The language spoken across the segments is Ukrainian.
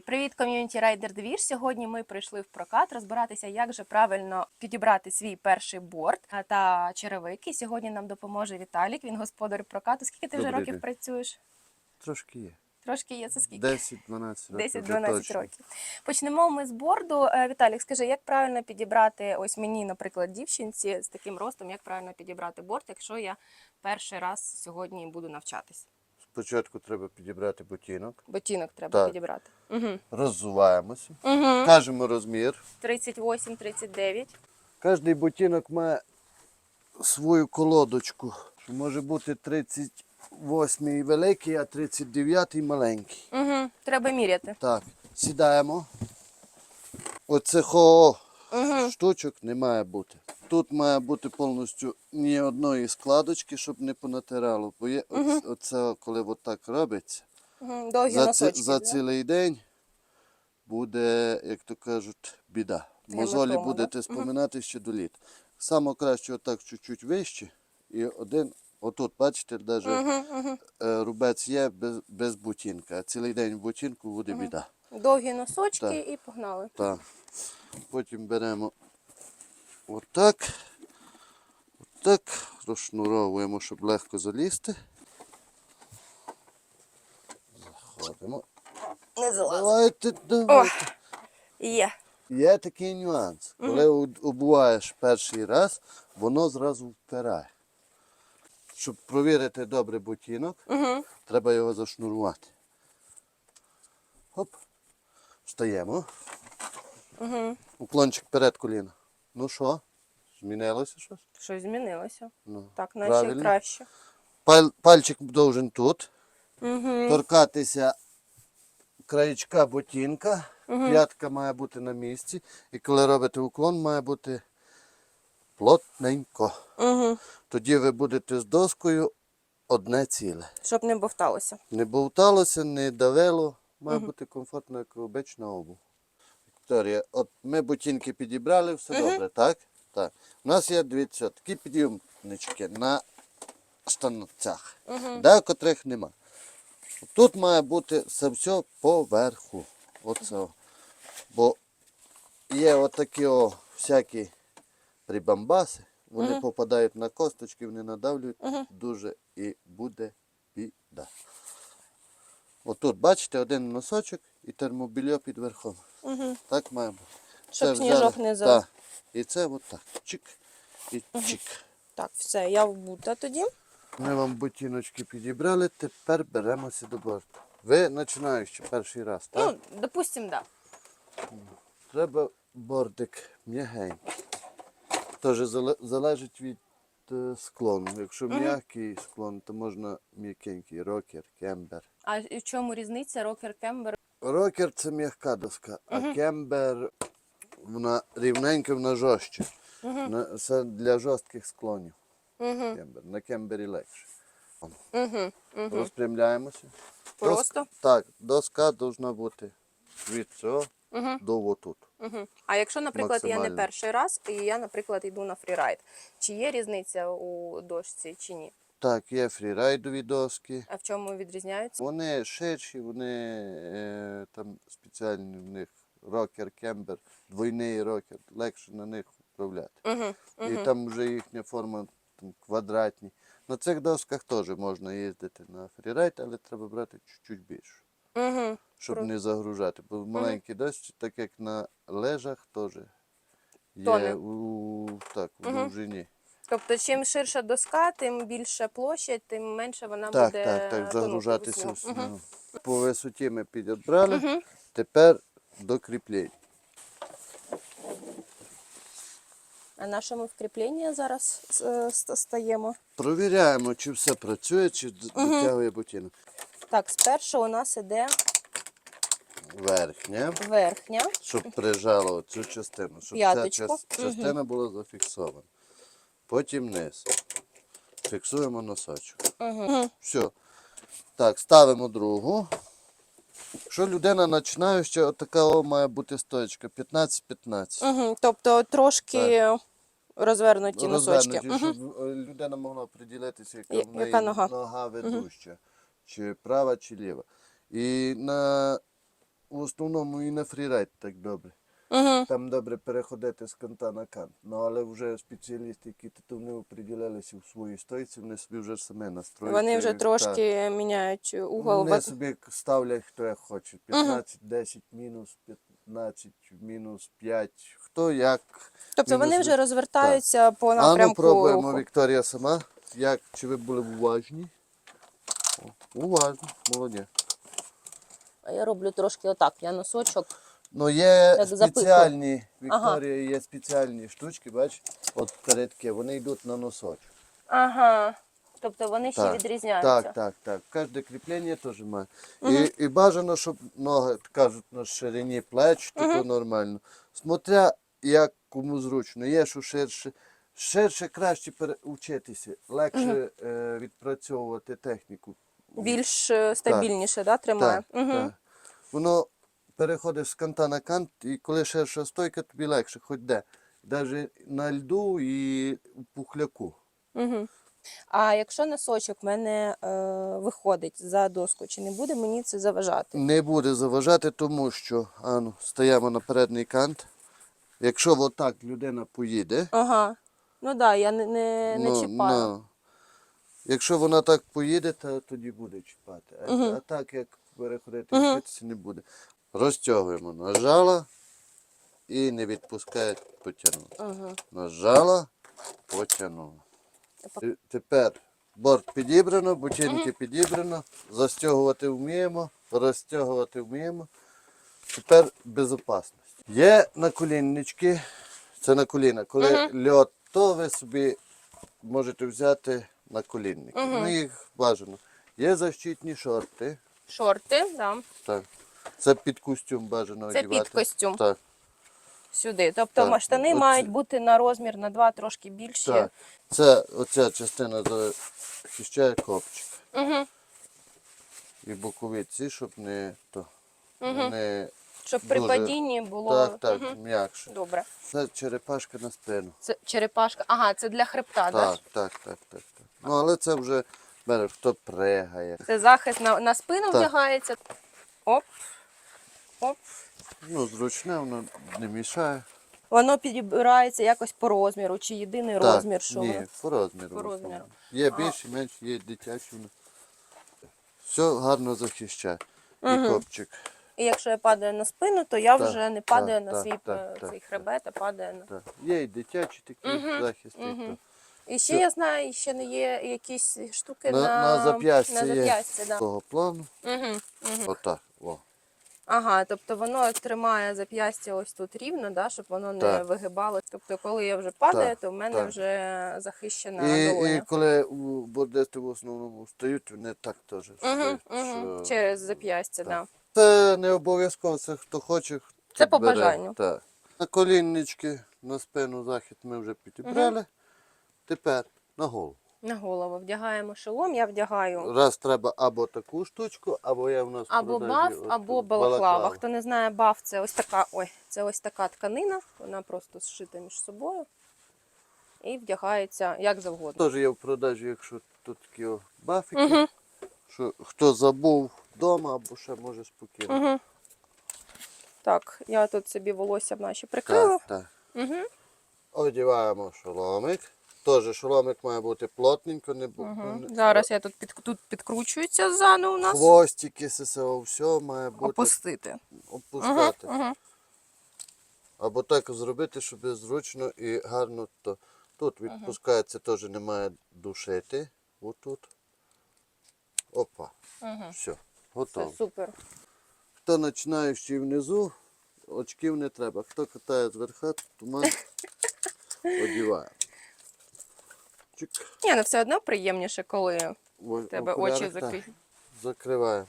Привіт, ком'юніті Райдер Двір. Сьогодні ми прийшли в прокат розбиратися, як же правильно підібрати свій перший борт та черевики. Сьогодні нам допоможе Віталік. Він господар прокату. Скільки ти вже Добрий років день. працюєш? Трошки є. Трошки є це скільки? 10-12 років. 10-12 точно. років. Почнемо ми з борду. Е, Віталік, скажи, як правильно підібрати ось мені, наприклад, дівчинці з таким ростом, як правильно підібрати борт, якщо я перший раз сьогодні буду навчатись? Спочатку треба підібрати ботинок, Ботинок треба Так. підібрати. Угу. роззуваємося, Угу. кажемо розмір. 38-39. Кожний ботинок має свою колодочку. що Може бути 38 великий, а 39 маленький. Угу. Треба міряти. Так, сідаємо. Оцих Угу. штучок не має бути. Тут має бути повністю ні одної складочки, щоб не понатирало. Бо є оце, оце коли отак робиться. Угу. Довгі за, носочки. за да? цілий день буде, як то кажуть, біда. Мозолі Гематома, будете да? споминати ще до літ. Саме краще отак чуть-чуть вище. І один, отут, бачите, навіть Угу, угу. рубець є без, без бутінка. А цілий день в бутінку буде біда. Довгі носочки Так. і погнали. Так. Потім беремо отак. Отак. Розшнуровуємо, щоб легко залізти. Заходимо. Не залазить. Давайте, давайте. Є. Є такий нюанс. Коли у- обуваєш перший раз, воно зразу впирає. Щоб провірити добре ботинок, Угу. треба його зашнурувати. Хоп. Встаємо. Угу. Уклончик перед коліна. Ну що? Змінилося щось? Щось змінилося. Ну, Так, наче правильно. краще. Паль, пальчик должен тут. Угу. Торкатися краєчка ботинка. П'ятка має бути на місці. І коли робите уклон, має бути плотненько. Угу. Тоді ви будете з доскою одне ціле. Щоб не бовталося. Не болталося, не давило. Має бути комфортно, як обична обув. Вікторія, от ми ботинки підібрали, все добре, так? Так. У нас є дивіться, такі підйомнички на штанцях, де котрих нема. Тут має бути все все поверху. Оце. Бо є отакі о, всякі прибамбаси, вони попадають на косточки, вони надавлюють дуже і буде біда. Отут, бачите, один носочок і термобільо під верхом. Угу. Так має бути. Щоб Це сніжок взяли- не за- Так. І це отак. Чик і чик. Так, все, я вбута тоді. Ми вам ботиночки підібрали, тепер беремося до борту. Ви починаючи перший раз, так? Ну, допустим, так. Треба бордик м'ягенький. Теж залежить від е, склону. Якщо м'який склон, то можна м'якенький, рокер, кембер. А в чому різниця рокер кембер? Рокер це м'яка доска, а кембер вона рівненька, вона жорстче. На- Це для жорстких склонів. Кембер. На кембері легше. Розпрямляємося. Просто? Дос- Так, доска повинна бути від цього до отут. Угу. А якщо, наприклад, я не Максимально. перший раз, і я, наприклад, йду на фрірайд, чи є різниця у дошці, чи ні? Так, є фрірайдові доски. А в чому відрізняються? Вони ширші, вони е, там спеціальні в них рокер, кембер, двойний рокер, легше на них управляти. Угу. І там вже їхня форма там, квадратні. На цих досках теж можна їздити на фрірайд, але треба брати чуть-чуть більше, Угу. щоб Круто. не загружати. Бо маленькі досці, так як на лежах, теж Тоне. є у, так, у довжині. Тобто, чим ширша доска, тим більша площадь, тим менше вона Так, буде так, так, загружатися в снігу. снігу. По висоті ми підібрали, тепер до кріплень. А нашому вкріплення зараз е, ст- стаємо. Провіряємо, чи все працює, чи д- дотягує ботинок. Так, спершу у нас іде Верхня, верхня. щоб прижало цю частину, щоб П'яточку. ця час- частина була зафіксована. Потім низ. Фіксуємо носочок. Угу. Все. Так, ставимо другу. Якщо людина починаюча, отака о, має бути стоечка 15-15. Угу. Тобто трошки розвернуті носочки. Розвернуті, Угу. щоб е, людина могла приділитися, яка, в неї яка нога. ведуща, чи права, чи ліва. І на в основному і на фрірайд так добре. Угу. Там добре переходити з канта на кант. Ну але вже спеціалісти, які тут не оприділялися в своїй стойці, вони собі вже саме настроюють. Вони вже Так. трошки міняють угол. Вони собі ставлять, хто як хоче. 15, 10, мінус 15, мінус 5. Хто як. Тобто вони вже розвертаються по А ну напрямку пробуємо, руху. Вікторія сама. Як, чи ви були уважні? О, уважні, молодець. А я роблю трошки отак. Я носочок. Ну є Як спеціальні. Вікторія, є спеціальні штучки, бач, от передки, вони йдуть на носочок. Ага. Тобто вони ще Так, відрізняються. Так, так, так. Кожне кріплення теж має. І, і бажано, щоб ноги, кажуть, на ширині плеч, то, то нормально. Смотря, як кому зручно. Є, що ширше. Ширше краще переучитися, легше е, відпрацьовувати техніку. Більш е, стабільніше, да, тримає. Так, Угу. так. Воно переходить з канта на кант, і коли ширша стойка, тобі легше, хоч де. Навіть на льду і у пухляку. Угу. А якщо носочок в мене е, виходить за доску, чи не буде мені це заважати? Не буде заважати, тому що ану, стаємо на передній кант. Якщо отак людина поїде, Ага. Ну так, да, я не, не, не ну, чіпаю. ну, якщо вона так поїде, то тоді буде чіпати. А, а так як переходити вчитися, не буде. Розтягуємо нажала і не відпускає, потягнула. Угу. Нажала, потягнула. Тепер борт підібрано, бутинки підібрано, застягувати вміємо, розтягувати вміємо. Тепер безпечність. Є наколіннички, це на коліна. Коли льот, то ви собі можете взяти на колінники. Ну їх бажано. Є защитні шорти. Шорти, да. Так. Це під костюм бажано Це одягати. під костюм. Так. Сюди. Тобто Так, штани оце- мають бути на розмір на два трошки більші. Так. Це оця частина захищає копчик. Угу. І боковиці, щоб не то. Вони Щоб при Дуже- падінні було так, так, Мгм. м'якше. добре. Це черепашка на спину. Це черепашка. Ага, це для хребта, Так, так? так, так, так, так. Ну але це вже бере, хто пригає. Це захист на, на спину Так. вдягається. Оп. Оп. Ну, зручне, воно не мішає. Воно підбирається якось по розміру, чи єдиний так, розмір, що ні, воно. по розміру. По в основному. розміру. Є більші, менші, є дитячі. воно. Все гарно захищає. І копчик. І якщо я падаю на спину, то я Так, вже не так, падаю на так, свій так, е, так, цей так. хребет, а падаю на. Так. Є і дитячі такі захисти. то. І ще я знаю, ще не є якісь штуки На, на, на зап'ястя на є да. того плану. Угу, угу. Отак. О. Ага, тобто воно тримає зап'ястя ось тут рівно, да, щоб воно не Так. вигибалось. Тобто, коли я вже падаю, Так, то в мене так. вже захищена І, і долоня. коли у бордисти в основному встають, вони так теж Угу, встають. угу. що- Через зап'ястя, так. Да. Це не обов'язково, це хто хоче. хто Це по бере. бажанню. Так. На коліннички, на спину захід ми вже підібрали. Тепер на голову. На голову вдягаємо шолом, я вдягаю Раз треба або таку штучку, або я в нас або баф, або балаклава. Хто не знає, баф це ось така, ой, це ось така тканина, вона просто зшита між собою і вдягається як завгодно. Теж є в продажі, якщо тут такі о бафики. Що хто забув вдома, або ще може спокійно. Угу. Так, я тут собі волосся наші прикрила. Так, так. Угу. Одіваємо шоломик. Теж шоломик має бути плотненько, не бу- не- Зараз я тут під, тут підкручується ззаду у нас. Хвостики, ССО, все має бути Опустити. опускати. Угу. Або так зробити, щоб зручно і гарно. То. Тут відпускається, теж немає душити. Отут. Опа. Угу. Все, Це готово. супер. Хто починаючи внизу, очків не треба. Хто катає зверха, туман одіває. Чик. Ні, ну все одно приємніше, коли в тебе очі закриті. Закриваємо.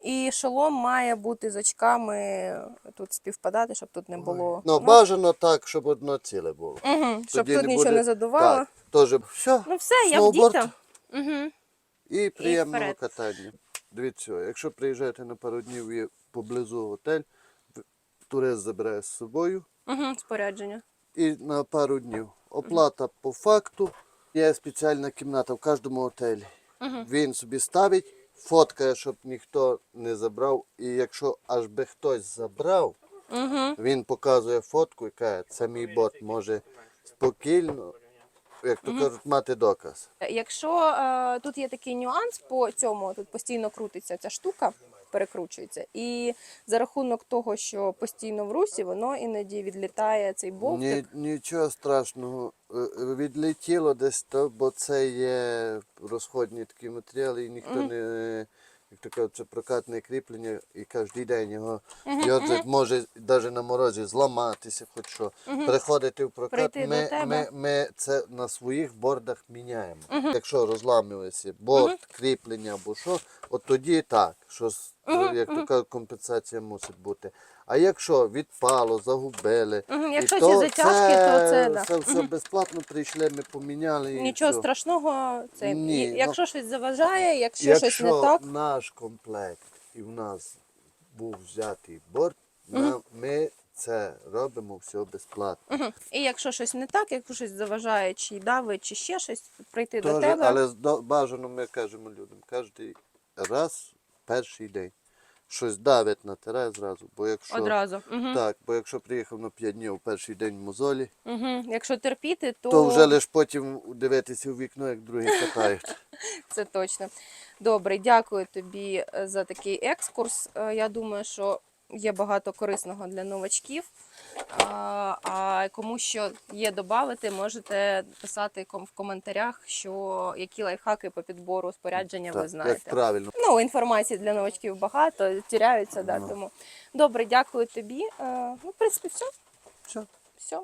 І шолом має бути з очками тут співпадати, щоб тут не було. Ну, бажано так, щоб одно ціле було. Угу, щоб Тоді тут нічого буде- не задувало. Так, теж все. Ну все, я вдіта. Угу. І приємного вперед. катання. Дивіться, якщо приїжджаєте на пару днів і поблизу готель, турист забирає з собою Угу, спорядження. І на пару днів. Оплата по факту. Є спеціальна кімната в кожному готелі. Він собі ставить, фоткає, щоб ніхто не забрав. І якщо аж би хтось забрав, він показує фотку і каже, це мій бот може спокійно, як то кажуть, мати доказ. Якщо е, тут є такий нюанс по цьому, тут постійно крутиться ця штука, перекручується, і за рахунок того, що постійно в русі, воно іноді відлітає цей Ні, нічого страшного. Е, Відлетіло десь то, бо це є розходні такі матеріали, і ніхто не. Як то кажуть, це прокатне кріплення, і кожен день його його може навіть на морозі зламатися, хоч що. Приходити в прокат, Прийти ми, ми, ми це на своїх бордах міняємо. Якщо розламується борт, кріплення або що, от тоді так, що з- як то кажуть, компенсація мусить бути. А якщо відпало, загубили, Мгм, якщо ці затяжки, то це да. це все безплатно прийшли, ми поміняли. і Нічого все. страшного, це Ні, ну, якщо щось заважає, якщо, Якщо щось не так, наш комплект і в нас був взятий борт, нам, ми це робимо все безплатно. Мгм. і якщо щось не так, якщо щось заважає, чи давить, чи ще щось, прийти до Тоже, тебе. але бажано ми кажемо людям, кожен раз перший день. Щось давить на тере зразу, бо якщо Одразу. Угу. так, бо якщо приїхав на 5 днів перший день в мозолі, Угу. Якщо терпіти, то, то вже лише потім дивитися у вікно, як другі катають. це точно. Добре, дякую тобі е, за такий екскурс. Е, Я думаю, що є багато корисного для новачків. А, кому що є додати, можете писати в коментарях, що які лайфхаки по підбору спорядження ви Так, як знаєте. правильно. Ну, інформації для новачків багато, тіряються, да, Ну. тому. Добре, дякую тобі. Е, Ну, в принципі, все. Все. все.